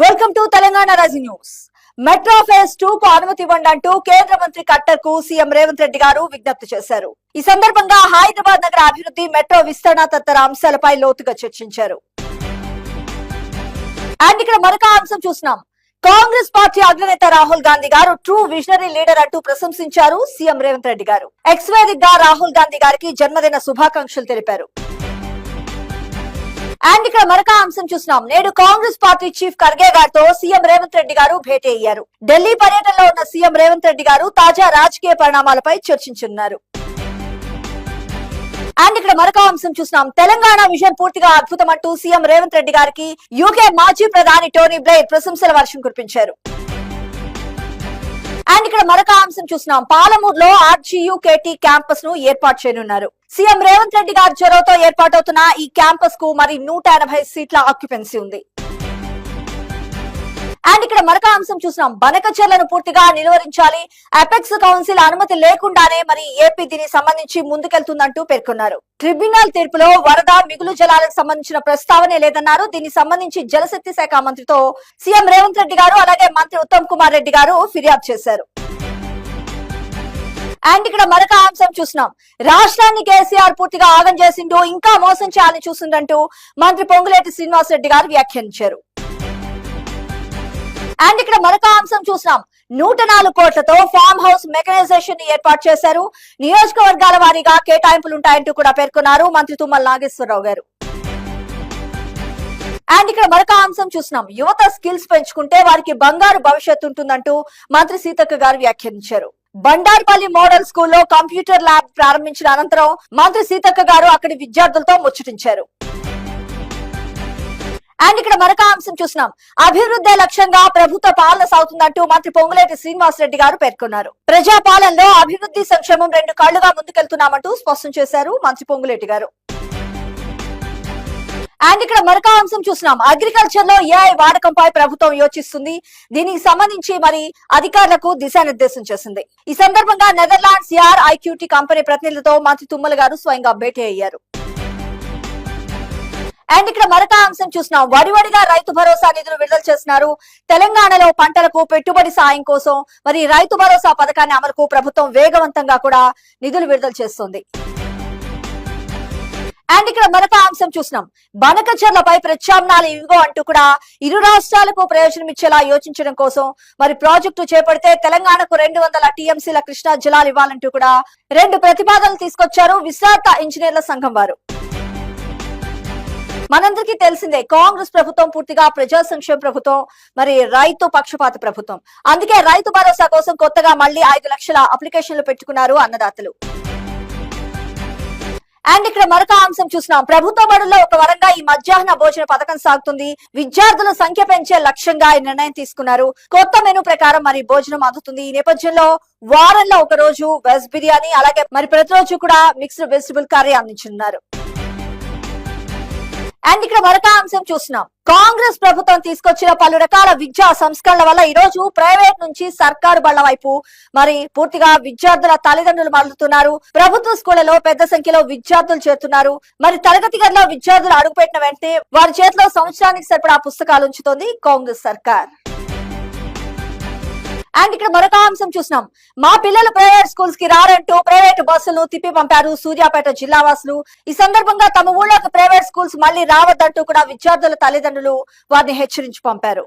Welcome to Telangana Raji news metro phase two కు అనుమతి ఇవ్వండి అంటూ కేంద్ర మంత్రి కట్టర్కు సీఎం రేవంత్ రెడ్డి గారు విజ్ఞప్తి చేశారు. ఈ సందర్భంగా హైదరాబాద్ నగర అభివృద్ధి మెట్రో విస్తరణ తదితర అంశాలపై లోతుగా చర్చించారు. అండ్ ఇక్కడ మరొక అంశం చూస్తున్నాం. కాంగ్రెస్ పార్టీ అగ్రనేత రాహుల్ గాంధీ గారు ట్రూ విజనరీ లీడర్ అంటూ ప్రశంసించారు సీఎం రేవంత్ రెడ్డి గారు. ఎక్స్గా రాహుల్ గాంధీ గారికి జన్మదిన శుభాకాంక్షలు తెలిపారు. అండ్ ఇక్కడ మరొక అంశం చూస్తున్నాం. నేడు కాంగ్రెస్ పార్టీ చీఫ్ ఖర్గే గారితో సీఎం రేవంత్ రెడ్డి గారు భేటీ అయ్యారు. ఢిల్లీ పర్యటనలో ఉన్న సీఎం రేవంత్ రెడ్డి గారు తాజా రాజకీయ పరిణామాలపై చర్చించున్నారు. అండ్ ఇక్కడ మరొక అంశం చూస్తున్నాం. తెలంగాణ విజన్ పూర్తిగా అద్భుతం అంటూ సీఎం రేవంత్ రెడ్డి గారికి యూకే మాజీ ప్రధాని టోనీ బ్లైర్ ప్రశంసల వర్షం కురిపించారు. అండ్ ఇక్కడ మరొక అంశం చూస్తున్నాం. పాలమూరులో ఆర్జీయుకేటి క్యాంపస్ను ఏర్పాటు చేయనున్నారు. సీఎం రేవంత్ రెడ్డి గారి చొరవతో ఏర్పాటవుతున్న ఈ క్యాంపస్కు మరి నూట ఎనభై సీట్ల ఆక్యుపెన్సీ ఉంది. అండ్ ఇక్కడ మరొక అంశం చూస్తున్నాం. బనకచర్లను పూర్తిగా నిలువరించాలి. అపెక్స్ కౌన్సిల్ అనుమతి లేకుండానే మరి ఏపీ దీనికి సంబంధించి ముందుకెళ్తుందంటూ పేర్కొన్నారు. ట్రిబ్యునల్ తీర్పులో వరద మిగులు జలాలకు సంబంధించిన ప్రస్తావనే లేదన్నారు. దీనికి సంబంధించి జలశక్తి శాఖ మంత్రితో సీఎం రేవంత్ రెడ్డి గారు అలాగే మంత్రి ఉత్తమ్ కుమార్ రెడ్డి గారు ఫిర్యాదు చేశారు. అండ్ ఇక్కడ మరొక అంశం చూసినాం రాష్ట్రాన్ని కేసీఆర్ పూర్తిగా ఆగం చేసిండు ఇంకా మోసం చేయాలని చూసిండంటూ మంత్రి పొంగులేటి శ్రీనివాస్ రెడ్డి గారు వ్యాఖ్యానించారు. అండ్ ఇక్కడ మరొక అంశం చూసినాం. నూట నాలుగు కోట్లతో ఫామ్ హౌస్ మెకనైజేషన్ని ఏర్పాటు చేశారు. నియోజకవర్గాల వారీగా కేటాయింపులు ఉంటాయంటూ కూడా పేర్కొన్నారు మంత్రి తుమ్మల నాగేశ్వరరావు గారు. అండ్ ఇక్కడ మరొక అంశం చూసినాం. యువత స్కిల్స్ పెంచుకుంటే వారికి బంగారు భవిష్యత్తు ఉంటుందంటూ మంత్రి సీతక్క గారు వ్యాఖ్యానించారు. బండార్పల్లి మోడల్ స్కూల్లో కంప్యూటర్ ల్యాబ్ ప్రారంభించిన అనంతరం మంత్రి సీతక్క గారు అక్కడి విద్యార్థులతో ముచ్చటించారు. అండ్ ఇక్కడ మరొక అంశం చూసినాం అభివృద్ధి లక్ష్యంగా ప్రభుత్వ పాలన సాగుతుందంటూ మంత్రి పొంగులేటి శ్రీనివాస్ రెడ్డి గారు పేర్కొన్నారు. ప్రజా పాలనలో అభివృద్ధి సంక్షేమం రెండు కళ్ళుగా ముందుకెళ్తున్నామంటూ స్పష్టం చేశారు మంత్రి పొంగులేటి గారు. అండ్ ఇక్కడ మరొక అంశం చూసినాం అగ్రికల్చర్లో ఏఐ వాడకంపై ప్రభుత్వం యోచిస్తుంది. దీనికి సంబంధించి మరి అధికారులకు దిశానిర్దేశం చేసింది. ఈ సందర్భంగా నెదర్లాండ్స్ యార్ ఐక్యూటీ కంపెనీ ప్రతినిధులతో మంత్రి తుమ్మల గారు స్వయంగా భేటీ అయ్యారు. అండ్ ఇక్కడ మరొక అంశం చూసినాం వడివడిగా రైతు భరోసా నిధులు విడుదల చేస్తున్నారు. తెలంగాణలో పంటలకు పెట్టుబడి సాయం కోసం మరి రైతు భరోసా పథకాన్ని అమలుకు ప్రభుత్వం వేగవంతంగా కూడా నిధులు విడుదల చేస్తుంది. అండ్ ఇక్కడ మరొక అంశం చూసినాం బనకచర్లపై ప్రత్యామ్నాలు ఇవిగో అంటూ కూడా ఇరు రాష్ట్రాలకు ప్రయోజనం ఇచ్చేలా యోచించడం కోసం మరి ప్రాజెక్టు చేపడితే తెలంగాణకు రెండు వందల టీఎంసీల కృష్ణా జలాలు ఇవ్వాలంటూ కూడా రెండు ప్రతిపాదనలు తీసుకొచ్చారు విశ్రాంత ఇంజనీర్ల సంఘం వారు. మనందరికీ తెలిసిందే కాంగ్రెస్ ప్రభుత్వం పూర్తిగా ప్రజా సంక్షేమ ప్రభుత్వం మరి రైతు పక్షపాత ప్రభుత్వం. అందుకే రైతు భరోసా కోసం కొత్తగా మళ్ళీ ఐదు లక్షల అప్లికేషన్లు పెట్టుకున్నారు అన్నదాతలు. అండ్ ఇక్కడ మరొక అంశం చూసినాం ప్రభుత్వ బడుల్లో ఒక వరంగా ఈ మధ్యాహ్న భోజన పథకం సాగుతుంది. విద్యార్థుల సంఖ్య పెంచే లక్ష్యంగా ఈ నిర్ణయం తీసుకున్నారు. కొత్త మెనూ ప్రకారం మరి భోజనం అందుతుంది. ఈ నేపథ్యంలో వారంలో ఒక రోజు వెజ్ బిర్యానీ అలాగే మరి ప్రతిరోజు కూడా మిక్స్డ్ వెజిటబుల్ కర్రీ అందించనున్నారు. అండ్ ఇక్కడ మరొక అంశం చూస్తున్నాం. కాంగ్రెస్ ప్రభుత్వం తీసుకొచ్చిన పలు రకాల విద్యా సంస్కరణల వల్ల ఈ రోజు ప్రైవేట్ నుంచి సర్కారు బళ్ళ వైపు మరి పూర్తిగా విద్యార్థుల తల్లిదండ్రులు మరలుతున్నారు ప్రభుత్వ స్కూళ్ళలో పెద్ద సంఖ్యలో విద్యార్థులు చేరుతున్నారు. మరి తరగతి గదిలో విద్యార్థులు అడుగుపెట్టిన వెంటనే వారి చేతిలో సంవత్సరానికి సరిపడా పుస్తకాలు ఉంచుతోంది కాంగ్రెస్ సర్కార్. అండ్ ఇక్కడ మరొక అంశం చూసినాం. మా పిల్లలు ప్రైవేట్ స్కూల్స్కి రారంటూ ప్రైవేట్ బస్సులు తిప్పి పంపారు సూర్యాపేట జిల్లా వాసులు. ఈ సందర్భంగా తమ ఊళ్ళోకి ప్రైవేట్ స్కూల్స్ మళ్ళీ రావద్దంటూ కూడా విద్యార్థుల తల్లిదండ్రులు వారిని హెచ్చరించి పంపారు.